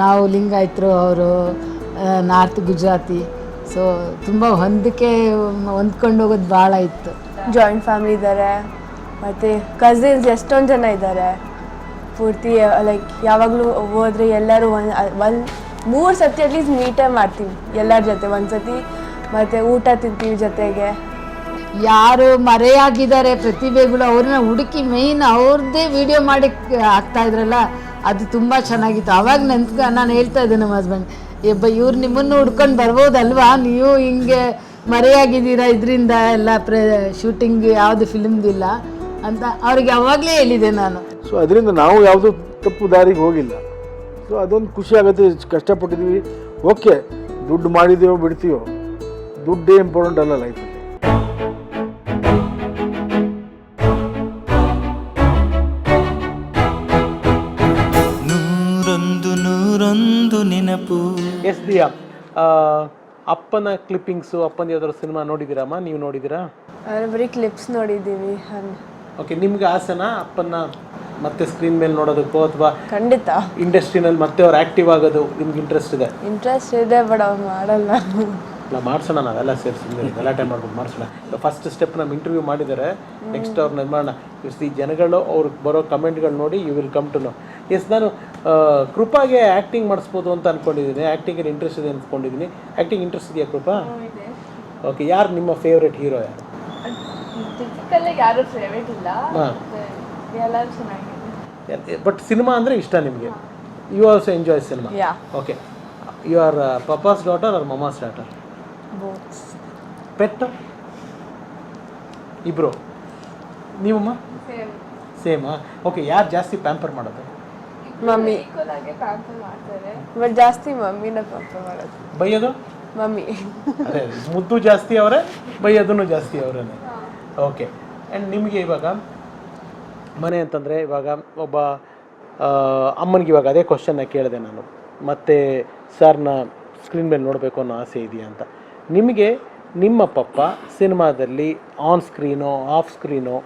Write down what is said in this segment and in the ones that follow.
ನಾವು ಲಿಂಗಾಯತರು ಅವರು ನಾರ್ತ್ ಗುಜರಾತಿ. ಸೊ ತುಂಬ ಹೊಂದಕ್ಕೆ ಹೊಂದ್ಕೊಂಡು ಹೋಗೋದು ಭಾಳ ಇತ್ತು. ಜಾಯಿಂಟ್ ಫ್ಯಾಮಿಲಿ ಇದ್ದಾರೆ ಮತ್ತು ಕಸಿನ್ಸ್ ಎಷ್ಟೊಂದು ಜನ ಇದ್ದಾರೆ ಪೂರ್ತಿ ಲೈಕ್ ಯಾವಾಗಲೂ ಹೋದ್ರೆ ಎಲ್ಲರೂ ಒಂದು ಒಂದು ಮೂರು ಸತಿ ಅಟ್ಲೀಸ್ಟ್ ಮೀಟೇ ಮಾಡ್ತೀವಿ ಎಲ್ಲರ ಜೊತೆ. ಒಂದು ಸತಿ ಮತ್ತು ಊಟ ತಿಂತೀವಿ ಜೊತೆಗೆ. ಯಾರು ಮರೆಯಾಗಿದ್ದಾರೆ ಪ್ರತಿಭೆಗಳು ಅವ್ರನ್ನ ಹುಡುಕಿ ಮೇಯ್ನ್ ಅವ್ರದ್ದೇ ವಿಡಿಯೋ ಮಾಡಿ ಹಾಕ್ತಾ ಇದ್ರಲ್ಲ ಅದು ತುಂಬ ಚೆನ್ನಾಗಿತ್ತು. ಅವಾಗ ನೆನ್ಸ್ಕ ನಾನು ಹೇಳ್ತಾ ಇದ್ದೆ ನಮ್ಮ ಹಸ್ಬೆಂಡ್ ಎಬ್ಬ ಇವ್ರು ನಿಮ್ಮನ್ನು ಹುಡ್ಕೊಂಡು ಬರ್ಬೋದಲ್ವಾ? ನೀವು ಹಿಂಗೆ ಮರೆಯಾಗಿದ್ದೀರಾ ಇದರಿಂದ ಎಲ್ಲ ಪ್ರ ಶೂಟಿಂಗ್ ಯಾವುದು ಫಿಲ್ಮ್ದಿಲ್ಲ ಅಂತ ಅವ್ರಿಗೆ ಯಾವಾಗಲೇ ಹೇಳಿದೆ ನಾನು. ಸೊ ಅದರಿಂದ ನಾವು ಯಾವುದು ತಪ್ಪು ದಾರಿಗೆ ಹೋಗಿಲ್ಲ. ಸೊ ಅದೊಂದು ಖುಷಿ ಆಗುತ್ತೆ. ಕಷ್ಟಪಟ್ಟಿದ್ದೀವಿ. ಓಕೆ ದುಡ್ಡು ಮಾಡಿದೀವೋ ಬಿಡ್ತೀವೋ ದುಡ್ಡೇ ಇಂಪಾರ್ಟೆಂಟ್ ಅಲ್ಲ ಲೈಫಲ್ಲಿ ಎಸ್ ಅಪ್ಪನ ಕ್ಲಿಪ್ಪಿಂಗ್ಸು ಅಪ್ಪನ ಯಾವ್ದಾದ್ರು ಸಿನಿಮಾ ನೋಡಿದ್ದೀರಮ್ಮ ನೀವು ನೋಡಿದ್ದೀರಾ? ಬರೀ ಕ್ಲಿಪ್ಸ್ ನೋಡಿದ್ದೀವಿ ಓಕೆ ನಿಮ್ಗೆ ಆಸೆನಾ ಅಪ್ಪನ ಮತ್ತೆ ಸ್ಕ್ರೀನ್ ಮೇಲೆ ನೋಡೋದಕ್ಕೋ ಅಥವಾ ಖಂಡಿತ. ಇಂಡಸ್ಟ್ರಿನಲ್ಲಿ ಮತ್ತೆ ಅವ್ರು ಆಕ್ಟಿವ್ ಆಗೋದು ನಿಮ್ಗೆ ಇಂಟ್ರೆಸ್ಟ್ ಇದೆ? ಇಂಟ್ರೆಸ್ಟ್ ಇದೆ ಬಡ ಅವ್ರು ಮಾಡಲ್ಲ. ಇಲ್ಲ ಮಾಡಿಸೋಣ ನಾವೆಲ್ಲ ಸೇರಿ ಸುಮ್ಮನೆ ಗಲಾಟೆ ಮಾಡ್ಕೊಂಡು ಮಾಡಿಸೋಣ. ಫಸ್ಟ್ ಸ್ಟೆಪ್ ನಮ್ಮ ಇಂಟರ್ವ್ಯೂ ಮಾಡಿದ್ದಾರೆ. ನೆಕ್ಸ್ಟ್ ಅವ್ರನ್ನ ನಿರ್ಮಾಣ. ಮಾಡೋಣ ಈ ಜನಗಳು ಅವ್ರಿಗೆ ಬರೋ ಕಮೆಂಟ್ಗಳು ನೋಡಿ you will come to know yes ನಾನು ಕೃಪಾಗೆ ಆ್ಯಕ್ಟಿಂಗ್ ಮಾಡಿಸ್ಬೋದು ಅಂತ ಅಂದ್ಕೊಂಡಿದ್ದೀನಿ ಆ್ಯಕ್ಟಿಂಗಲ್ಲಿ ಇಂಟ್ರೆಸ್ಟ್ ಇದೆ ಅಂದ್ಕೊಂಡಿದ್ದೀನಿ ಆ್ಯಕ್ಟಿಂಗ್ ಇಂಟ್ರೆಸ್ಟ್ ಇದೆಯಾ ಕೃಪಾ? ಓಕೆ ಯಾರು ನಿಮ್ಮ ಫೇವ್ರೆಟ್ ಹೀರೋ ಯಾರು? ಫೇವ್ರೇಟ್ ಇಲ್ಲ ಬಟ್ ಸಿನಿಮಾ ಅಂದರೆ ಇಷ್ಟ ನಿಮಗೆ? You also enjoy cinema okay you are papa's daughter or mama's daughter pet ಇಬ್ರು ನೀವಮ್ಮ ಸೇಮಾ ಓಕೆ ಯಾರು ಜಾಸ್ತಿ ಪ್ಯಾಂಪರ್ ಮಾಡೋದು? ಮಮ್ಮಿ. ಬಟ್ ಜಾಸ್ತಿ ಮಮ್ಮಿನ ಪಾಪ ಮಾಡೋದು. ಬೈಯೋದು? ಮಮ್ಮಿ. ಅದೇ ಮುದ್ದು ಜಾಸ್ತಿ ಅವರೇ ಬೈಯೋದನ್ನು ಜಾಸ್ತಿ ಅವರೇನೆ. ಓಕೆ. ಆ್ಯಂಡ್ ನಿಮಗೆ ಇವಾಗ ಮನೆ ಅಂತಂದರೆ ಇವಾಗ ಒಬ್ಬ ಅಮ್ಮನಿಗೆ ಇವಾಗ ಅದೇ ಕ್ವಶನ್ನ ಕೇಳಿದೆ ನಾನು. ಮತ್ತೆ ಸರ್ನ ಸ್ಕ್ರೀನ್ ಮೇಲೆ ನೋಡಬೇಕು ಅನ್ನೋ ಆಸೆ ಇದೆಯಾ ಅಂತ. ನಿಮಗೆ ನಿಮ್ಮ ಪಪ್ಪ ಸಿನಿಮಾದಲ್ಲಿ ಆನ್ ಸ್ಕ್ರೀನೋ ಆಫ್ ಸ್ಕ್ರೀನೋ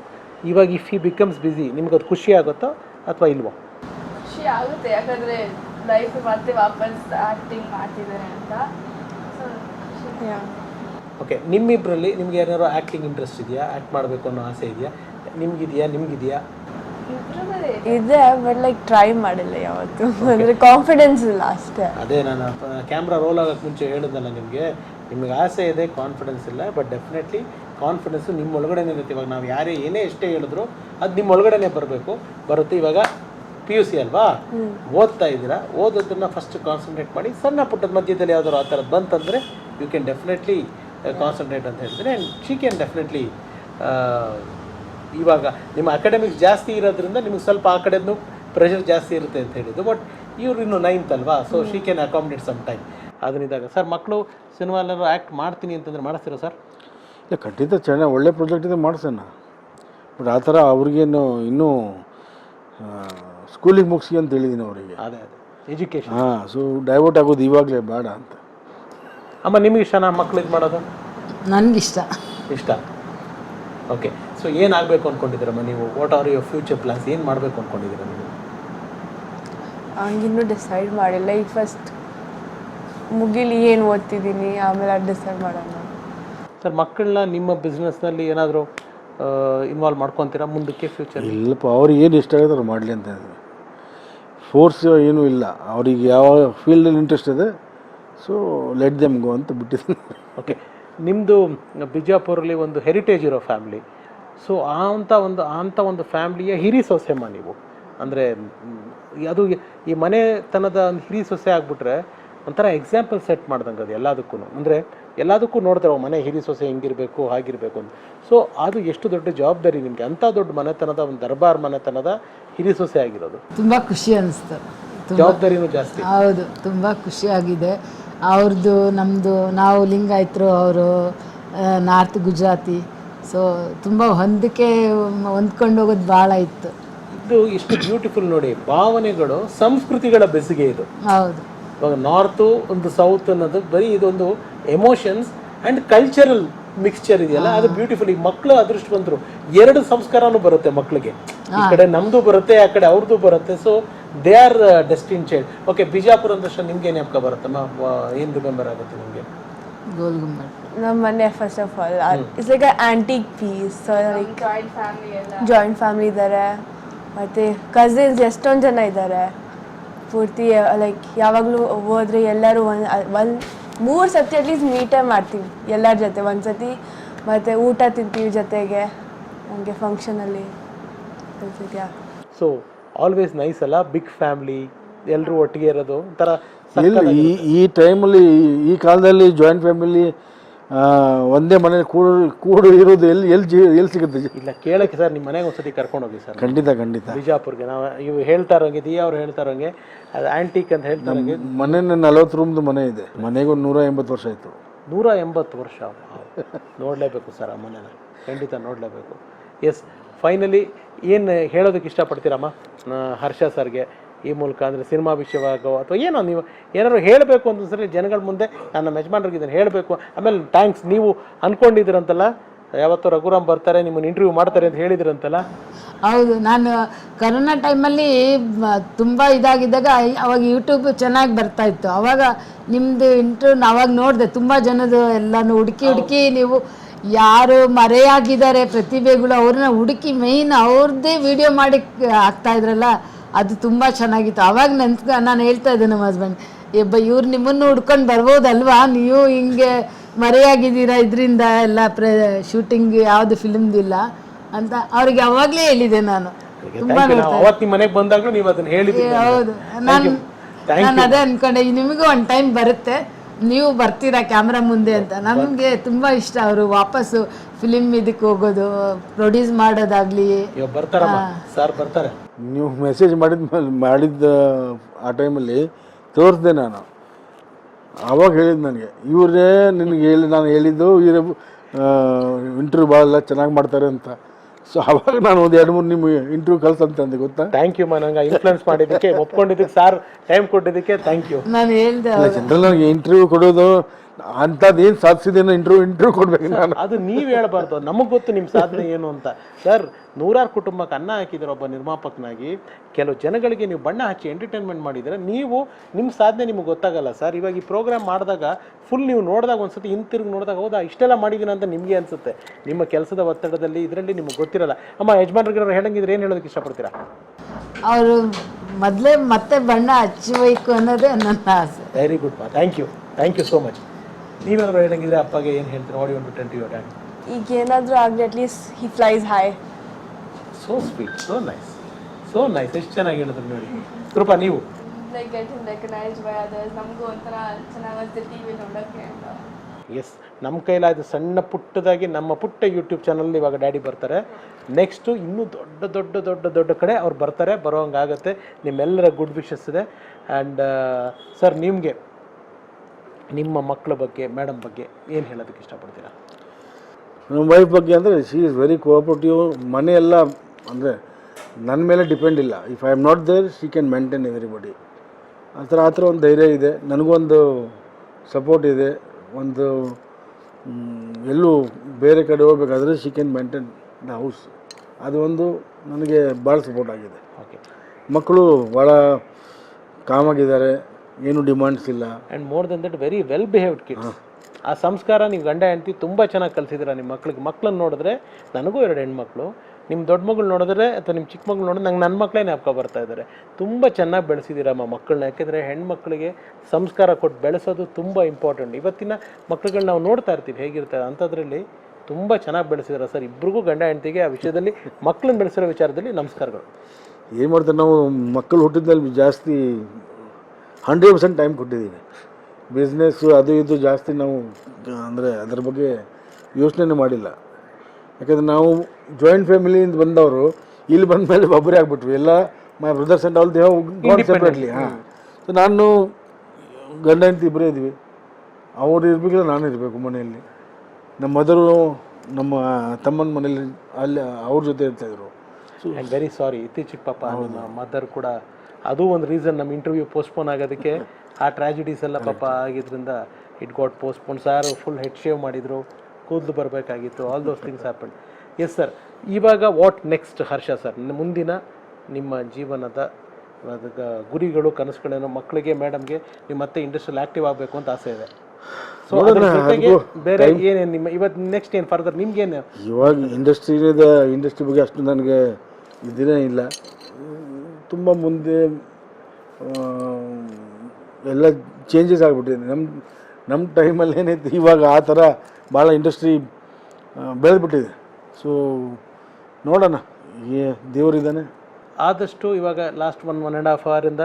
ಇವಾಗ ಇಫ್ ಹಿ ಬಿಕಮ್ಸ್ ಬ್ಯುಸಿ ನಿಮ್ಗೆ ಅದು ಖುಷಿ ಆಗುತ್ತೋ ಅಥವಾ ಇಲ್ವೋ? ಖುಷಿ ಆಗುತ್ತೆ ಯಾಕಂದ್ರೆ ಲೈಫ್ ಮತ್ತೆ ವಾಪಸ್ ಆಕ್ಟಿಂಗ್ ಮಾಡ್ತಿದ್ದಾರೆ ಅಂತ. ಓಕೆ ನಿಮ್ಮಿಬ್ಬರಲ್ಲಿ ನಿಮ್ಗೆ ಏನಾದ್ರು ಆ್ಯಕ್ಟಿಂಗ್ ಇಂಟ್ರೆಸ್ಟ್ ಇದೆಯಾ? ಆ್ಯಕ್ಟ್ ಮಾಡಬೇಕು ಅನ್ನೋ ಆಸೆ ಇದೆಯಾ? ನಿಮ್ಗಿದೆಯಾ? ನಿಮ್ಗಿದೆಯಾ? ಇದೆ ಬಟ್ ಲೈಕ್ ಟ್ರೈ ಮಾಡಿಲ್ಲ ಯಾವತ್ತು. ಅಂದ್ರೆ ಕಾನ್ಫಿಡೆನ್ಸ್ ಇಲ್ಲ ಅಷ್ಟೇ. ಅದೇ ನಾನು ಕ್ಯಾಮ್ರಾ ರೋಲ್ ಆಗೋಕ್ಕೆ ಮುಂಚೆ ಹೇಳಿದ್ನಲ್ಲ ನಿಮಗೆ ನಿಮಗೆ ಆಸೆ ಇದೆ ಕಾನ್ಫಿಡೆನ್ಸ್ ಇಲ್ಲ ಬಟ್ ಡೆಫಿನೆಟ್ಲಿ ಕಾನ್ಫಿಡೆನ್ಸು ನಿಮ್ಮ ಒಳಗಡೆನೇ ಇರುತ್ತೆ. ಇವಾಗ ನಾವು ಯಾರೇ ಏನೇ ಎಷ್ಟೇ ಹೇಳಿದ್ರು ಅದು ನಿಮ್ಮ ಒಳಗಡೆನೇ ಬರಬೇಕು. ಬರುತ್ತೆ. ಇವಾಗ ಪಿ ಯು ಸಿ ಅಲ್ವಾ? ಓದ್ತಾ ಇದ್ದೀರಾ? ಓದೋದನ್ನ ಫಸ್ಟ್ ಕಾನ್ಸಂಟ್ರೇಟ್ ಮಾಡಿ ಸಣ್ಣ ಪುಟ್ಟದ ಮಧ್ಯದಲ್ಲಿ ಯಾವ್ದಾದ್ರು ಆ ಥರದ್ದು ಬಂತಂದರೆ ಯು ಕ್ಯಾನ್ ಡೆಫಿನೆಟ್ಲಿ ಕಾನ್ಸಂಟ್ರೇಟ್ ಅಂತ ಹೇಳ್ತೀನಿ ಆ್ಯಂಡ್ ಶಿ ಕ್ಯಾನ್ ಡೆಫಿನೆಟ್ಲಿ ಇವಾಗ ನಿಮ್ಮ ಅಕಾಡೆಮಿಕ್ಸ್ ಜಾಸ್ತಿ ಇರೋದ್ರಿಂದ ನಿಮಗೆ ಸ್ವಲ್ಪ ಆ ಕಡೆದು ಪ್ರೆಷರ್ ಜಾಸ್ತಿ ಇರುತ್ತೆ ಅಂತ ಹೇಳಿದ್ದು. ಬಟ್ ಇವ್ರು ಇನ್ನು ನೈನ್ತ್ ಅಲ್ವಾ? So she can accommodate some time ಅದನ್ನಿದ್ದಾಗ sir ಮಕ್ಕಳು ಸಿನಿಮಾ ಆ್ಯಕ್ಟ್ ಮಾಡ್ತೀನಿ ಅಂತಂದ್ರೆ ಮಾಡಿಸ್ತೀರಾ ಸರ್ ಇಲ್ಲ, ಖಂಡಿತ ಚೆನ್ನಾಗಿ ಒಳ್ಳೆ ಪ್ರಾಜೆಕ್ಟ್ ಇದೆ, ಮಾಡಿಸೋಣ. ಬಟ್ ಆ ಥರ ಅವ್ರಿಗೇನು ಇನ್ನೂ ಸ್ಕೂಲಿಗೆ ಮುಗಿಸಿ ಅಂತ ಹೇಳಿದ್ದೀನಿ ಅವರಿಗೆ. ಅದೇ ಅದೇ. ಎಜುಕೇಷನ್ ಹಾಂ ಸೊ ಡೈವರ್ಟ್ ಆಗೋದು ಇವಾಗಲೇ ಬೇಡ ಅಂತ. ಅಮ್ಮ ನಿಮಗೆ ಇಷ್ಟನಾ ಮಕ್ಳಿಗೆ ಮಾಡೋದು? ನನಗಿಷ್ಟ. ಇಷ್ಟ? ಓಕೆ ಸೊ ಏನಾಗಬೇಕು ಅಂದ್ಕೊಂಡಿದ್ದೀರಮ್ಮ ನೀವು? What are your future plans ಏನು ಮಾಡಬೇಕು ಅಂದ್ಕೊಂಡಿದ್ದೀರ ನೀವು? ಹಂಗಿನ್ನೂ ಡಿಸೈಡ್ ಮಾಡಿಲ್ಲ. ಈಗ ಫಸ್ಟ್ ಮುಗಿಲಿ ಏನು ಓದ್ತಿದ್ದೀನಿ ಆಮೇಲೆ ಅದು ಡಿಸೈಡ್ ಮಾಡೋಣ. ಸರ್ ಮಕ್ಕಳನ್ನ ನಿಮ್ಮ ಬಿಸ್ನೆಸ್ನಲ್ಲಿ ಏನಾದರೂ ಇನ್ವಾಲ್ವ್ ಮಾಡ್ಕೊತೀರಾ ಮುಂದಕ್ಕೆ ಫ್ಯೂಚರ್ ಇಲ್ಲಪ್ಪ ಅವ್ರಿಗೆ ಏನು ಇಷ್ಟ ಆಗುತ್ತೆ ಅವ್ರು ಮಾಡಲಿ ಅಂತ ಇದ್ವಿ ಫೋರ್ಸ್ ಏನೂ ಇಲ್ಲ. ಅವ್ರಿಗೆ ಯಾವ ಫೀಲ್ಡಲ್ಲಿ ಇಂಟ್ರೆಸ್ಟ್ ಇದೆ ಸೊ ಲೆಟ್ ದೆಮ್ ಗೋ ಅಂತ ಬಿಟ್ಟಿದ್ದೀನಿ ಓಕೆ ನಿಮ್ಮದು ಬಿಜಾಪುರಲ್ಲಿ ಒಂದು ಹೆರಿಟೇಜ್ ಇರೋ ಫ್ಯಾಮ್ಲಿ ಸೊ ಆ ಅಂಥ ಒಂದು ಅಂಥ ಒಂದು ಫ್ಯಾಮ್ಲಿಯ ಹಿರಿ ಸೊಸೆಮ್ಮ ನೀವು. ಅಂದರೆ ಅದು ಈ ಮನೆತನದ ಒಂದು ಹಿರಿ ಸೊಸೆ ಆಗಿಬಿಟ್ರೆ ಒಂಥರ ಎಕ್ಸಾಂಪಲ್ ಸೆಟ್ ಮಾಡ್ದಂಗೆ ಅದು ಎಲ್ಲದಕ್ಕೂ ಅಂದರೆ ಎಲ್ಲದಕ್ಕೂ ನೋಡ್ತಾರೆ ಮನೆ ಹಿರಿ ಸೊಸೆ ಹೆಂಗಿರಬೇಕು ಹಾಗಿರಬೇಕು ಅಂತ. ಸೊ ಅದು ಎಷ್ಟು ದೊಡ್ಡ ಜವಾಬ್ದಾರಿ ನಿಮಗೆ? ಅಂಥ ದೊಡ್ಡ ಮನೆತನದ ಒಂದು ದರ್ಬಾರ್ ಮನೆತನದ ಹಿರಿ ಸೊಸೆ ಆಗಿರೋದು. ತುಂಬ ಖುಷಿ ಅನಿಸ್ತು. ಜವಾಬ್ದಾರಿನೂ ಜಾಸ್ತಿ. ಹೌದು ತುಂಬ ಖುಷಿಯಾಗಿದೆ ಅವ್ರದ್ದು ನಮ್ಮದು ನಾವು ಲಿಂಗಾಯತರು ಅವರು ನಾರ್ತ್ ಗುಜರಾತಿ. ಸೊ ತುಂಬ ಹೊಂದಿಕೆ ಹೊಂದ್ಕೊಂಡು ಹೋಗೋದು ಭಾಳ ಇತ್ತು. ಇದು ಇಷ್ಟು ಬ್ಯೂಟಿಫುಲ್ ನೋಡಿ ಭಾವನೆಗಳು ಸಂಸ್ಕೃತಿಗಳ ಬೆಸಿಗೆ ಇದು. ಹೌದು. ಇವಾಗ ನಾರ್ತು ಒಂದು ಸೌತ್ ಅನ್ನೋದು ಬರೀ ಇದೊಂದು ಎಮೋಷನ್ಸ್ ಆ್ಯಂಡ್ ಕಲ್ಚರಲ್ ಮಿಕ್ಸ್ಚರ್ ಇದೆಯಲ್ಲ ಅದು ಬ್ಯೂಟಿಫುಲ್ ಈಗ ಮಕ್ಕಳು ಅದೃಷ್ಟವಂತರು. ಎರಡು ಸಂಸ್ಕಾರನೂ ಬರುತ್ತೆ ಮಕ್ಕಳಿಗೆ ಈ ಕಡೆ ನಮ್ದು ಬರುತ್ತೆ ಆ ಕಡೆ ಅವ್ರದ್ದು ಬರುತ್ತೆ so they are destiny child okay Bijapur ಅಂದ ತಕ್ಷಣ ನಿಮ್ಗೆ ಏನು ಹಬ್ಬ ಬರುತ್ತಮ್ಮ ಏನು ರಿಮೆಂಬರ್ ಆಗುತ್ತೆ ನಿಮಗೆ? ನಮ್ಮ ಮನೆ first of all it's like antique piece like joint family ಇದ್ದಾರೆ ಮತ್ತೆ ಕಸಿನ್ಸ್ ಎಷ್ಟೊಂದು ಜನ ಇದ್ದಾರೆ ಪೂರ್ತಿ ಲೈಕ್ ಯಾವಾಗಲೂ ಹೋದ್ರೆ ಎಲ್ಲರೂ ಒಂದು ಒಂದು ಮೂರು ಸತಿ ಅಟ್ಲೀಸ್ಟ್ ಮೀಟೇ ಮಾಡ್ತೀವಿ ಎಲ್ಲರ ಜೊತೆ. ಒಂದು ಸತಿ ಮತ್ತು ಊಟ ತಿಂತೀವಿ ಜೊತೆಗೆ ನಮಗೆ ಫಂಕ್ಷನಲ್ಲಿ ಸೊ ಆಲ್ವೇಸ್ ನೈಸ್ ಅಲ್ಲ? ಬಿಗ್ ಫ್ಯಾಮಿಲಿ ಎಲ್ಲರೂ ಒಟ್ಟಿಗೆ ಇರೋದು ಒಂಥರ ಈ ಈ ಟೈಮಲ್ಲಿ ಈ ಕಾಲದಲ್ಲಿ ಜಾಯಿಂಟ್ ಫ್ಯಾಮಿಲಿ ಒಂದೇ ಮನೇಲಿ ಕೂಡು ಕೂಡು ಇರೋದು ಎಲ್ಲಿ ಎಲ್ಲಿ ಜೀ ಎಲ್ಲಿ ಸಿಗುತ್ತೆ ಜೀ? ಇಲ್ಲ ಕೇಳಕ್ಕೆ ಸರ್ ನಿಮ್ಮ ಮನೆಗೆ ಒಂದ್ಸತಿ ಕರ್ಕೊಂಡು ಹೋಗಿ ಸರ್. ಖಂಡಿತ ಖಂಡಿತ. ಬಿಜಾಪುರ್ಗೆ. ನಾವು ಇವು ಹೇಳ್ತಾ ಇರೋಂಗೆ ದಿಯಾ ಅವ್ರು ಹೇಳ್ತಾ ಇರೋಂಗೆ ಅದು ಆಂಟಿಕ್ ಅಂತ ಹೇಳ್ತಾ ಇರೋಂಗೆ. ಮನೆ ನಲವತ್ತು ರೂಮ್ದು ಮನೆ ಇದೆ. ಮನೆಗೆ ಒಂದು ನೂರ ಎಂಬತ್ತು ವರ್ಷ ಆಯಿತು. ನೂರ ಎಂಬತ್ತು ವರ್ಷ ನೋಡಲೇಬೇಕು ಸರ್ ಆ ಮನೆನ. ಖಂಡಿತ ನೋಡಲೇಬೇಕು. ಎಸ್ ಫೈನಲಿ ಏನು ಹೇಳೋದಕ್ಕೆ ಇಷ್ಟಪಡ್ತೀರಮ್ಮ? ಆ, ಹರ್ಷ ಸರ್ಗೆ. ಈ ಮೂಲಕ ಅಂದರೆ ಸಿನಿಮಾ ವಿಷಯವಾಗೋ ಅಥವಾ ಏನೋ ನೀವು ಏನಾದ್ರು ಹೇಳಬೇಕು ಅಂತ ಸರಿ ಜನಗಳ ಮುಂದೆ ನನ್ನ ಯಜಮಾನ್ರಿಗೆ ಇದನ್ನು ಹೇಳಬೇಕು. ಆಮೇಲೆ ಥ್ಯಾಂಕ್ಸ್ ನೀವು ಅಂದ್ಕೊಂಡಿದ್ದೀರಂತಲ್ಲ ಯಾವತ್ತೋ ರಘುರಾಮ್ ಬರ್ತಾರೆ ನಿಮ್ಮನ್ನು ಇಂಟರ್ವ್ಯೂ ಮಾಡ್ತಾರೆ ಅಂತ ಹೇಳಿದ್ರಂತಲ್ಲ ಹೌದು ನಾನು ಕರೋನಾ ಟೈಮಲ್ಲಿ ತುಂಬ ಇದಾಗಿದ್ದಾಗ ಅವಾಗ ಯೂಟ್ಯೂಬ್ ಚೆನ್ನಾಗಿ ಬರ್ತಾ ಇತ್ತು. ಅವಾಗ ನಿಮ್ಮದು ಇಂಟರ್ವ್ಯೂ ಅವಾಗ ನೋಡಿದೆ ತುಂಬ ಜನದು ಎಲ್ಲನೂ ಹುಡುಕಿ ಹುಡುಕಿ ನೀವು ಯಾರು ಮರೆಯಾಗಿದ್ದಾರೆ ಪ್ರತಿಭೆಗಳು ಅವ್ರನ್ನ ಹುಡುಕಿ ಮೇಯ್ನ್ ಅವ್ರದ್ದೇ ವಿಡಿಯೋ ಮಾಡಿ ಆಗ್ತಾ ಇದ್ರಲ್ಲ ಅದು ತುಂಬ ಚೆನ್ನಾಗಿತ್ತು. ಅವಾಗ ನೆನ್ಸ್ಕ ನಾನು ಹೇಳ್ತಾ ಇದ್ದೆ ನಮ್ಮ ಹಸ್ಬೆಂಡ್ ಎಬ್ಬ ಇವ್ರು ನಿಮ್ಮನ್ನು ಹುಡ್ಕೊಂಡು ಬರ್ಬೋದಲ್ವಾ? ನೀವು ಹಿಂಗೆ ಮರೆಯಾಗಿದ್ದೀರಾ ಇದರಿಂದ ಎಲ್ಲ ಪ್ರ ಶೂಟಿಂಗ್ ಯಾವುದು ಫಿಲ್ಮ್ದಿಲ್ಲ ಅಂತ ಅವ್ರಿಗೆ ಅವಾಗಲೇ ಹೇಳಿದೆ ನಾನು. ತುಂಬ ಮನೆಗೆ ನೀವು ಅದನ್ನು ಹೌದು. ನಾನು ನಾನು ಅದೇ ಅನ್ಕೊಂಡೆ ನಿಮಗೂ ಒಂದು ಟೈಮ್ ಬರುತ್ತೆ. ನೀವು ಬರ್ತೀರಾ ಕ್ಯಾಮ್ರಾ ಮುಂದೆ ಅಂತ? ನಮಗೆ ತುಂಬ ಇಷ್ಟ ಅವರು ವಾಪಸ್ಸು ಫಿಲಿಮ್ ಇದಕ್ಕೆ ಹೋಗೋದು ಪ್ರೊಡ್ಯೂಸ್ ಮಾಡೋದಾಗ್ಲಿ. ಬರ್ತಾರಮ್ಮ. ಸರ್ ಬರ್ತಾರೆ. ನೀವು ಮೆಸೇಜ್ ಮಾಡಿದ ಮಾಡಿದ್ದ ಆ ಟೈಮಲ್ಲಿ ತೋರಿಸ್ದೆ ನಾನು. ಆವಾಗ ಹೇಳಿದ್ದು ನನಗೆ. ಇವರೇ ನಿನಗೆ ಹೇಳಿ ನಾನು ಹೇಳಿದ್ದು ಇವರೇ ಇಂಟರ್ವ್ಯೂ ಭಾಳ ಚೆನ್ನಾಗಿ ಮಾಡ್ತಾರೆ ಅಂತ. ಸೊ ಅವಾಗ ನಾನು ಒಂದು ಎರಡು ಮೂರು ನಿಮ್ಮ ಇಂಟರ್ವ್ಯೂ ಕಳ್ಸಂತಂದೆ ಗೊತ್ತಾ? ಥ್ಯಾಂಕ್ ಯು ನಂಗೆ ಇನ್ಫ್ಲುಯೆನ್ಸ್ ಮಾಡಿದ್ದಕ್ಕೆ ಒಪ್ಕೊಂಡಿದ್ದಕ್ಕೆ ಸಾರ್ ಟೈಮ್ ಕೊಟ್ಟಿದ್ದಕ್ಕೆ ಥ್ಯಾಂಕ್ ಯು ನಾನು ಹೇಳ್ದೆ ಜನರಲ್ ನನಗೆ ಇಂಟರ್ವ್ಯೂ ಕೊಡೋದು ಅಂಥದ್ದು ಏನು ಸಾಧಿಸಿದ್ದೇನೋ ಇಂಟರ್ವ್ಯೂ ಇಂಟರ್ವ್ಯೂ ಕೊಡ್ಬೇಕು ನಾನು. ಅದು ನೀವು ಹೇಳ್ಬಾರ್ದು. ನಮಗೆ ಗೊತ್ತು ನಿಮ್ಮ ಸಾಧನೆ ಏನು ಅಂತ. ಸರ್ ನೂರಾರು ಕುಟುಂಬಕ್ಕೆ ಅನ್ನ ಹಾಕಿದ್ರೆ ಒಬ್ಬ ನಿರ್ಮಾಪಕನಾಗಿ. ಕೆಲವು ಜನಗಳಿಗೆ ನೀವು ಬಣ್ಣ ಹಚ್ಚಿ ಎಂಟರ್ಟೈನ್ಮೆಂಟ್ ಮಾಡಿದರೆ ನೀವು ನಿಮ್ಮ ಸಾಧನೆ ನಿಮಗೆ ಗೊತ್ತಾಗಲ್ಲ ಸರ್ ಇವಾಗ ಈ ಪ್ರೋಗ್ರಾಮ್ ಮಾಡಿದಾಗ ಫುಲ್ ನೀವು ನೋಡಿದಾಗ ಒಂದ್ಸತಿ ಹಿಂತಿರುಗಿ ನೋಡಿದಾಗ ಹೌದಾ ಇಷ್ಟೆಲ್ಲ ಮಾಡಿದ್ದೀನಿ ಅಂತ ನಿಮಗೆ ಅನ್ಸುತ್ತೆ. ನಿಮ್ಮ ಕೆಲಸದ ಒತ್ತಡದಲ್ಲಿ ಇದರಲ್ಲಿ ನಿಮಗೆ ಗೊತ್ತಿರಲ್ಲ. ಅಮ್ಮ ಯಜಮಾನ್ರಿಗೆ ಹೇಳಂಗಿದ್ರೆ ಏನು ಹೇಳೋದಕ್ಕೆ ಇಷ್ಟಪಡ್ತೀರಾ? ಅವರು ಮೊದಲೇ ಮತ್ತೆ ಬಣ್ಣ ಹಚ್ಚಬೇಕು ಅನ್ನೋದೇ ನನ್ನ ಆಸೆ. ವೆರಿ ಗುಡ್ ಮಾ thank you thank you so much ನೀವೇನಾದ್ರು ಹೇಳಂಗಿದ್ರೆ ಅಪ್ಪಗೆ ಏನು ಹೇಳ್ತೀರಾ? ಆಡಿಯೋ ಒಂದು ಟೆನ್ ಟು ಯೋರ್ ಟ್ಯಾಂಕ್ ಈಗ ಏನಾದರೂ ಆಗಲಿ at least he flies high so sweet so nice so nice ಎಷ್ಟು ಚೆನ್ನಾಗಿ ಹೇಳಿದ್ರು ನೋಡಿ. ಕೃಪಾ ನೀವು? Like getting recognised by others ನಮಗೂ ಒಂಥರ ಚೆನ್ನಾಗಿ ಅನ್ಸುತ್ತೆ ಟಿ ವಿ ನೋಡೋಕ್ಕೆ ಅಂತ. ಎಸ್ ನಮ್ಮ ಕೈಲಾದ ಸಣ್ಣ ಪುಟ್ಟದಾಗಿ ನಮ್ಮ ಪುಟ್ಟ ಯೂಟ್ಯೂಬ್ ಚಾನಲ್ ಇವಾಗ ಡ್ಯಾಡಿ ಬರ್ತಾರೆ. ನೆಕ್ಸ್ಟು ಇನ್ನೂ ದೊಡ್ಡ ದೊಡ್ಡ ದೊಡ್ಡ ದೊಡ್ಡ ಕಡೆ ಅವ್ರು ಬರ್ತಾರೆ ಬರೋಂಗಾಗತ್ತೆ. ನಿಮ್ಮೆಲ್ಲರ ಗುಡ್ ವಿಶಸ್ ಇದೆ. ಆ್ಯಂಡ್ ಸರ್ ನಿಮಗೆ ನಿಮ್ಮ ಮಕ್ಕಳ ಬಗ್ಗೆ ಮೇಡಮ್ ಬಗ್ಗೆ ಏನು ಹೇಳೋದಕ್ಕೆ ಇಷ್ಟಪಡ್ತೀರಾ? ನಮ್ಮ ವೈಫ್ ಬಗ್ಗೆ ಅಂದರೆ ಶಿ ಈಸ್ ವೆರಿ ಕೋಆಪರೇಟಿವ್ ಮನೆಯೆಲ್ಲ ಅಂದರೆ ನನ್ನ ಮೇಲೆ ಡಿಪೆಂಡ್ ಇಲ್ಲ. If I am not there she can maintain everybody ಆ ಥರ ಆ ಥರ ಒಂದು ಧೈರ್ಯ ಇದೆ. ನನಗೊಂದು ಸಪೋರ್ಟ್ ಇದೆ. ಒಂದು ಎಲ್ಲೂ ಬೇರೆ ಕಡೆ ಹೋಗ್ಬೇಕಾದ್ರೆ she can maintain the house ಅದು ಒಂದು ನನಗೆ ಭಾಳ ಸಪೋರ್ಟ್ ಆಗಿದೆ. ಓಕೆ ಮಕ್ಕಳು ಭಾಳ ಕಾಮಾಗಿದ್ದಾರೆ. ಏನು ಡಿಮಾಂಡ್ಸ್ ಇಲ್ಲ. And more than that very well behaved kids ಆ ಸಂಸ್ಕಾರ ನೀವು ಗಂಡ ಹೆಂಡತಿ ತುಂಬ ಚೆನ್ನಾಗಿ ಕಲಿಸಿದ್ದೀರಾ ನಿಮ್ಮ ಮಕ್ಳಿಗೆ? ಮಕ್ಳನ್ನ ನೋಡಿದ್ರೆ ನನಗೂ ಎರಡು ಹೆಣ್ಮಕ್ಳು. ನಿಮ್ಮ ದೊಡ್ಡ ಮಗಳು ನೋಡಿದ್ರೆ ಅಥವಾ ನಿಮ್ಮ ಚಿಕ್ಕ ಮಗಳು ನೋಡಿದ್ರೆ ನಂಗೆ ನನ್ನ ಮಕ್ಕಳೇ ಜ್ಞಾಪಕ ಬರ್ತಾ ಇದ್ದಾರೆ ತುಂಬ ಚೆನ್ನಾಗಿ ಬೆಳೆಸಿದ್ದೀರಮ್ಮ ಮಕ್ಕಳನ್ನ ಯಾಕೆಂದರೆ ಹೆಣ್ಮಕ್ಳಿಗೆ ಸಂಸ್ಕಾರ ಕೊಟ್ಟು ಬೆಳೆಸೋದು ತುಂಬ ಇಂಪಾರ್ಟೆಂಟ್ ಇವತ್ತಿನ ಮಕ್ಳುಗಳು ನಾವು ನೋಡ್ತಾ ಇರ್ತೀವಿ ಹೇಗಿರ್ತಾರೆ ಅಂಥದ್ರಲ್ಲಿ ತುಂಬ ಚೆನ್ನಾಗಿ ಬೆಳೆಸಿದಾರೆ ಸರ್. ಇಬ್ರಿಗೂ ಗಂಡ ಹೆಂಡತಿಗೆ ಆ ವಿಷಯದಲ್ಲಿ ಮಕ್ಕಳನ್ನ ಬೆಳೆಸಿರೋ ವಿಚಾರದಲ್ಲಿ ನಮಸ್ಕಾರಗಳು. ಏನು ಮಾಡ್ತಾರೆ ನಾವು ಮಕ್ಕಳು ಹುಟ್ಟಿದ್ದಲ್ಲಿ ಜಾಸ್ತಿ ಹಂಡ್ರೆಡ್ ಪರ್ಸೆಂಟ್ ಟೈಮ್ ಕೊಟ್ಟಿದ್ದೀವಿ ಬಿಸ್ನೆಸ್ಸು ಅದು ಇದು ಜಾಸ್ತಿ ನಾವು ಅಂದರೆ ಅದ್ರ ಬಗ್ಗೆ ಯೋಚನೆ ಮಾಡಿಲ್ಲ. ಯಾಕಂದರೆ ನಾವು ಜಾಯಿಂಟ್ ಫ್ಯಾಮಿಲಿಯಿಂದ ಬಂದವರು ಇಲ್ಲಿ ಬಂದ ಮೇಲೆ ಒಬ್ಬರೇ ಆಗಿಬಿಟ್ವಿ. ಎಲ್ಲ my brothers and all they got separately ಹಾಂ. ಸೊ ನಾನು ಗಂಡ ಅಂತ ಇಬ್ಬರೇ ಇದ್ವಿ. ಅವ್ರು ಇರಬೇಕಿಲ್ಲ ನಾನು ಇರಬೇಕು ಮನೆಯಲ್ಲಿ. ನಮ್ಮ ಮದರು ನಮ್ಮ ತಮ್ಮನ ಮನೇಲಿ ಅಲ್ಲಿ ಅವ್ರ ಜೊತೆ ಇರ್ತಾಯಿದ್ರು ಆಮ್ ವೆರಿ ಸಾರಿ ಇತ್ತೀಚೆಗೆ ಪಾಪ ಮದರ್ ಕೂಡ ಅದು ಒಂದು ರೀಸನ್ ನಮ್ಮ ಇಂಟರ್ವ್ಯೂ ಪೋಸ್ಟ್ಪೋನ್ ಆಗೋದಕ್ಕೆ ಆ ಟ್ರಾಜಿಡೀಸ್ ಎಲ್ಲ ಪಾಪ ಆಗಿದ್ರಿಂದ it got postpone sir full head shave ಮಾಡಿದರು ಕೂದಲು ಬರಬೇಕಾಗಿತ್ತು all those things happen yes sir ಇವಾಗ ವಾಟ್ ನೆಕ್ಸ್ಟ್ ಹರ್ಷ ಸರ್ ಮುಂದಿನ ನಿಮ್ಮ ಜೀವನದ ಗುರಿಗಳು ಕನಸುಗಳೇನೋ ಮಕ್ಕಳಿಗೆ ಮೇಡಮ್ಗೆ ನಿಮ್ಮ ಮತ್ತೆ ಇಂಡಸ್ಟ್ರಿಯಲ್ಲಿ ಆಕ್ಟಿವ್ ಆಗಬೇಕು ಅಂತ ಆಸೆ ಇದೆ. ಸೊ ಜೊತೆಗೆ ಬೇರೆ ಏನೇನು ನಿಮ್ಮ ಇವತ್ತು ನೆಕ್ಸ್ಟ್ ಏನು ಫರ್ದರ್ ನಿಮ್ಗೇನು ಇವಾಗ ಇಂಡಸ್ಟ್ರಿ ಇಂಡಸ್ಟ್ರಿ ಬಗ್ಗೆ ಅಷ್ಟು ನನಗೆ ಇದೇ ಇಲ್ಲ. ತುಂಬ ಮುಂದೆ ಎಲ್ಲ ಚೇಂಜಸ್ ಆಗಿಬಿಟ್ಟಿದೆ. ನಮ್ಮ ನಮ್ಮ ಟೈಮಲ್ಲಿ ಏನೈತೆ ಇವಾಗ ಆ ಥರ ಭಾಳ ಇಂಡಸ್ಟ್ರಿ ಬೆಳೆದ್ಬಿಟ್ಟಿದೆ. ಸೊ ನೋಡೋಣ, ಏ ದೇವರಿದ್ದಾನೆ ಆದಷ್ಟು ಇವಾಗ last one one and half ಅವರಿಂದ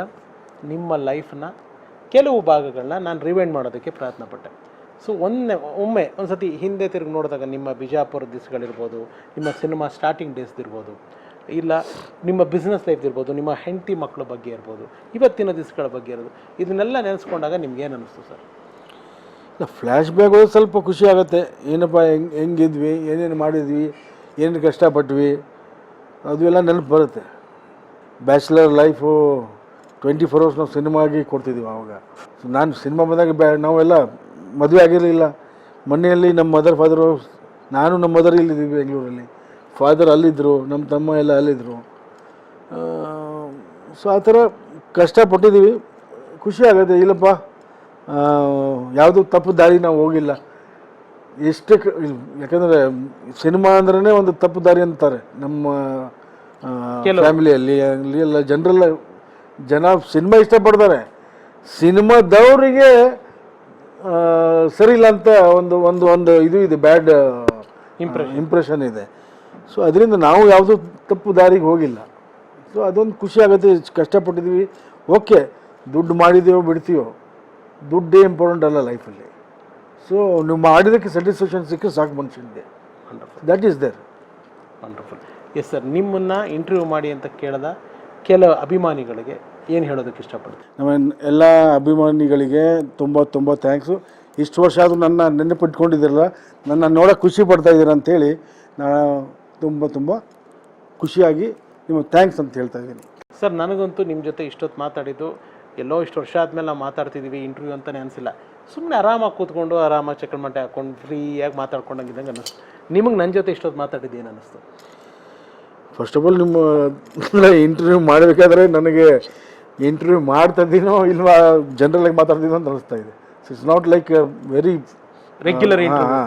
ನಿಮ್ಮ ಲೈಫನ್ನ ಕೆಲವು ಭಾಗಗಳನ್ನ ನಾನು ರಿವೈಂಡ್ ಮಾಡೋದಕ್ಕೆ ಪ್ರಯತ್ನ ಪಟ್ಟೆ. ಸೊ ಒಂದೇ ಒಮ್ಮೆ ಒಂದು ಸತಿ ಹಿಂದೆ ತಿರುಗಿ ನೋಡಿದಾಗ ನಿಮ್ಮ ಬಿಜಾಪುರ ದಿವಸಗಳಿರ್ಬೋದು, ನಿಮ್ಮ ಸಿನಿಮಾ ಸ್ಟಾರ್ಟಿಂಗ್ ಡೇಸ್ ಇರ್ಬೋದು ಇಲ್ಲ, ನಿಮ್ಮ ಬಿಸ್ನೆಸ್ ಲೈಫ್ ಇರ್ಬೋದು, ನಿಮ್ಮ ಹೆಂಡತಿ ಮಕ್ಕಳ ಬಗ್ಗೆ ಇರ್ಬೋದು, ಇವತ್ತಿನ ದಿವಸಗಳ ಬಗ್ಗೆ ಇರೋದು, ಇದನ್ನೆಲ್ಲ ನೆನೆಸ್ಕೊಂಡಾಗ ನಿಮ್ಗೇನು ಅನ್ನಿಸ್ತು ಸರ್? ಇಲ್ಲ ಫ್ಲ್ಯಾಶ್ ಬ್ಯಾಗ್ ಸ್ವಲ್ಪ ಖುಷಿ ಆಗುತ್ತೆ. ಏನಪ್ಪ, ಹೆಂಗೆ, ಹೆಂಗಿದ್ವಿ, ಏನೇನು ಮಾಡಿದ್ವಿ ಏನೇನು ಕಷ್ಟಪಟ್ವಿ ಅದು ಎಲ್ಲ ನೆನಪು ಬರುತ್ತೆ. Bachelor life twenty four hours ನಾವು ಸಿನಿಮಾಗಿ ಕೊಡ್ತಿದ್ದೀವಿ ಆವಾಗ. ನಾನು ಸಿನಿಮಾ ಬಂದಾಗ ಬ್ಯಾ ನಾವೆಲ್ಲ ಮದುವೆ ಆಗಿರಲಿಲ್ಲ. ಮನೆಯಲ್ಲಿ ನಮ್ಮ ಮದರ್ ಫಾದರು ನಾನು ನಮ್ಮ ಮದರ್ ಇಲ್ಲಿದ್ದೀವಿ ಬೆಂಗಳೂರಲ್ಲಿ ಫಾದರ್ ಅಲ್ಲಿದ್ದರು ನಮ್ಮ ತಮ್ಮ ಎಲ್ಲ ಅಲ್ಲಿದ್ದರು ಸೊ ಆ ಥರ ಕಷ್ಟಪಟ್ಟಿದ್ದೀವಿ. ಖುಷಿ ಆಗುತ್ತೆ ಇಲ್ಲಪ್ಪ ಯಾವುದು ತಪ್ಪು ದಾರಿ ನಾವು ಹೋಗಿಲ್ಲ. ಎಷ್ಟು ಯಾಕಂದರೆ ಸಿನಿಮಾ ಅಂದ್ರೇ ಒಂದು ತಪ್ಪು ದಾರಿ ಅಂತಾರೆ. ನಮ್ಮ ಫ್ಯಾಮಿಲಿಯಲ್ಲಿ ಆಗಲಿ ಎಲ್ಲ ಜನರೆಲ್ಲ ಜನ ಸಿನಿಮಾ ಇಷ್ಟಪಡ್ತಾರೆ. ಸಿನಿಮಾದವರಿಗೆ ಸರಿ ಇಲ್ಲ ಅಂತ ಒಂದು ಒಂದು ಒಂದು ಇದು ಇದೆ ಬ್ಯಾಡ್ ಇಂಪ್ರೆಷನ್ ಇದೆ. ಸೊ ಅದರಿಂದ ನಾವು ಯಾವುದೂ ತಪ್ಪು ದಾರಿಗೆ ಹೋಗಿಲ್ಲ. ಸೊ ಅದೊಂದು ಖುಷಿ ಆಗುತ್ತೆ. ಕಷ್ಟಪಟ್ಟಿದ್ದೀವಿ. ಓಕೆ ದುಡ್ಡು ಮಾಡಿದೆಯೋ ಬಿಡ್ತೀವೋ ದುಡ್ಡೇ ಇಂಪಾರ್ಟೆಂಟ್ ಅಲ್ಲ ಲೈಫಲ್ಲಿ ಸೊ ನೀವು ಮಾಡಿದ್ದಕ್ಕೆ ಸ್ಯಾಟಿಸ್ಫ್ಯಾಕ್ಷನ್ ಸಿಕ್ಕರೆ ಸಾಕು ಮನುಷ್ಯನಿಗೆ. That is there wonderful yes sir ನಿಮ್ಮನ್ನು ಇಂಟರ್ವ್ಯೂ ಮಾಡಿ ಅಂತ ಕೇಳಿದ ಕೆಲ ಅಭಿಮಾನಿಗಳಿಗೆ ಏನು ಹೇಳೋದಕ್ಕೆ ಇಷ್ಟಪಡ್ತೀನಿ ನಮ್ಮ ಎಲ್ಲ ಅಭಿಮಾನಿಗಳಿಗೆ ತುಂಬ ತುಂಬ ಥ್ಯಾಂಕ್ಸು ಇಷ್ಟು ವರ್ಷ ಆದರೂ ನನ್ನ ನೆನಪಿಟ್ಕೊಂಡಿದ್ದೀರಲ್ಲ ನನ್ನ ನೋಡೋಕೆ ಖುಷಿ ಪಡ್ತಾ ಇದ್ದೀರ ಅಂತೇಳಿ ನಾನು ತುಂಬ ತುಂಬ ಖುಷಿಯಾಗಿ ನಿಮಗೆ ಥ್ಯಾಂಕ್ಸ್ ಅಂತ ಹೇಳ್ತಾ ಇದ್ದೀನಿ. ಸರ್ ನನಗಂತೂ ನಿಮ್ಮ ಜೊತೆ ಇಷ್ಟೊತ್ತು ಮಾತಾಡಿದ್ದು ಎಲ್ಲೋ ಇಷ್ಟು ವರ್ಷ ಆದಮೇಲೆ ನಾವು ಮಾತಾಡ್ತಿದ್ದೀವಿ ಇಂಟರ್ವ್ಯೂ ಅಂತಲೇ ಅನಿಸಿಲ್ಲ. ಸುಮ್ಮನೆ ಆರಾಮಾಗಿ ಕೂತ್ಕೊಂಡು ಆರಾಮಾಗಿ ಚಕ್ಕಳ್ಮಟ್ಟೆ ಹಾಕ್ಕೊಂಡು ಫ್ರೀಯಾಗಿ ಮಾತಾಡ್ಕೊಂಡಂಗಿದ್ದಂಗೆ ಅನ್ನಿಸ್ತು. ನಿಮಗೆ ನನ್ನ ಜೊತೆ ಇಷ್ಟೊತ್ತು ಮಾತಾಡಿದ್ದು ಏನು ಅನ್ನಿಸ್ತು? ಫಸ್ಟ್ ಆಫ್ ಆಲ್ ನಿಮ್ಮ ಇಂಟರ್ವ್ಯೂ ಮಾಡಬೇಕಾದ್ರೆ ನನಗೆ ಇಂಟರ್ವ್ಯೂ ಮಾಡ್ತಾ ಇದ್ದೀನೋ ಇಲ್ವಾ ಜನರಲಾಗಿ ಮಾತಾಡ್ತೀನೋ ಅಂತ ಅನಿಸ್ತಾ ಇದೆ. It's not like very regular interview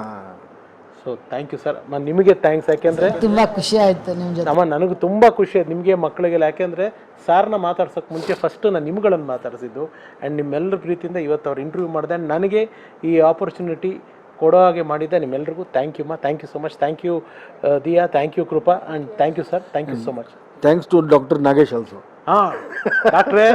so thank you sir ನಿಮಗೆ ಥ್ಯಾಂಕ್ಸ್ ಯಾಕೆಂದ್ರೆ ತುಂಬ ಖುಷಿ ಆಯಿತು ನಿಮ್ಮ ಜೊತೆ. ಅಮ್ಮ ನನಗೆ ತುಂಬ ಖುಷಿ ಆಯ್ತು ನಿಮಗೆ ಮಕ್ಕಳಿಗೆಲ್ಲ. ಯಾಕೆಂದರೆ ಸಾರ್ನ ಮಾತಾಡ್ಸೋಕೆ ಮುಂಚೆ ಫಸ್ಟ್ ನಾನು ನಿಮ್ಗಳನ್ನು ಮಾತಾಡಿಸಿದ್ದು. ಆ್ಯಂಡ್ ನಿಮ್ಮೆಲ್ಲರ ಪ್ರೀತಿಯಿಂದ ಇವತ್ತು ಅವ್ರು ಇಂಟರ್ವ್ಯೂ ಮಾಡಿದೆ. ಆ್ಯಂಡ್ ನನಗೆ ಈ ಆಪರ್ಚುನಿಟಿ ಕೊಡೋ ಹಾಗೆ ಮಾಡಿದ್ದೆ. ನಿಮ್ಮೆಲ್ರಿಗೂ ಥ್ಯಾಂಕ್ ಯು ಮಾ. Thank you so much thank you Diya. Thank you Krupa. And thank you sir thank you so much thanks to doctor Nagesh also ಹಾಂ, ಡಾಕ್ಟ್ರೇ,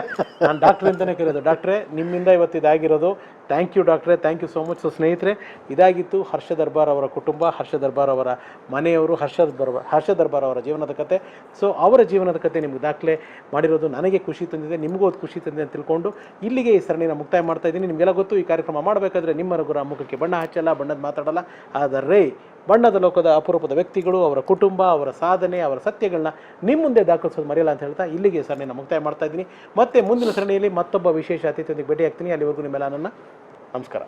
ನಾನು ಡಾಕ್ಟ್ರ್ ಅಂತಲೇ ಕರೆಯೋದು ಡಾಕ್ಟ್ರೇ, ನಿಮ್ಮಿಂದ ಇವತ್ತು ಇದಾಗಿರೋದು. ಥ್ಯಾಂಕ್ ಯು ಡಾಕ್ಟ್ರೇ. Thank you so much so ಸ್ನೇಹಿತರೆ. ಇದಾಗಿತ್ತು ಹರ್ಷ ದರ್ಬಾರ್ ಅವರ ಕುಟುಂಬ, ಹರ್ಷ ದರ್ಬಾರ್ ಅವರ ಮನೆಯವರು, ಹರ್ಷ ದರ್ಬಾರ್ ಹರ್ಷ ದರ್ಬಾರ್ ಅವರ ಜೀವನದ ಕತೆ. ಸೊ ಅವರ ಜೀವನದ ಕತೆ ನಿಮ್ಗೆ ದಾಖಲೆ ಮಾಡಿರೋದು ನನಗೆ ಖುಷಿ ತಂದಿದೆ, ನಿಮಗೂ ಅದು ಖುಷಿ ತಂದಿದೆ ಅಂತ ತಿಳ್ಕೊಂಡು ಇಲ್ಲಿಗೆ ಈ ಸರಣಿನ ಮುಕ್ತಾಯ ಮಾಡ್ತಾ ಇದ್ದೀನಿ. ನಿಮಗೆಲ್ಲ ಗೊತ್ತು, ಈ ಕಾರ್ಯಕ್ರಮ ಮಾಡಬೇಕಾದ್ರೆ ನಿಮ್ಮ ರಘುರ ಮುಖಕ್ಕೆ ಬಣ್ಣ ಹಚ್ಚಲ್ಲ, ಬಣ್ಣದ ಮಾತಾಡಲ್ಲ. ಆದರೆ ಬಣ್ಣದ ಲೋಕದ ಅಪರೂಪದ ವ್ಯಕ್ತಿಗಳು, ಅವರ ಕುಟುಂಬ, ಅವರ ಸಾಧನೆ, ಅವರ ಸತ್ಯಗಳನ್ನ ನಿಮ್ಮ ಮುಂದೆ ದಾಖಲಿಸೋದು ಮರೆಯಲ್ಲ ಅಂತ ಹೇಳ್ತಾ ಇಲ್ಲಿಗೆ ಸರಣಿಯನ್ನು ಮುಕ್ತಾಯ ಮಾಡ್ತಾ ಇದ್ದೀನಿ. ಮತ್ತೆ ಮುಂದಿನ ಸರಣಿಯಲ್ಲಿ ಮತ್ತೊಬ್ಬ ವಿಶೇಷ ಅತಿಥಿಯೊಂದಿಗೆ ಭೇಟಿ ಆಗ್ತೀನಿ ಅಲ್ಲಿವರೆಗೂ ನಿಮ್ಮೆಲ್ಲ ನನ್ನ ನಮಸ್ಕಾರ.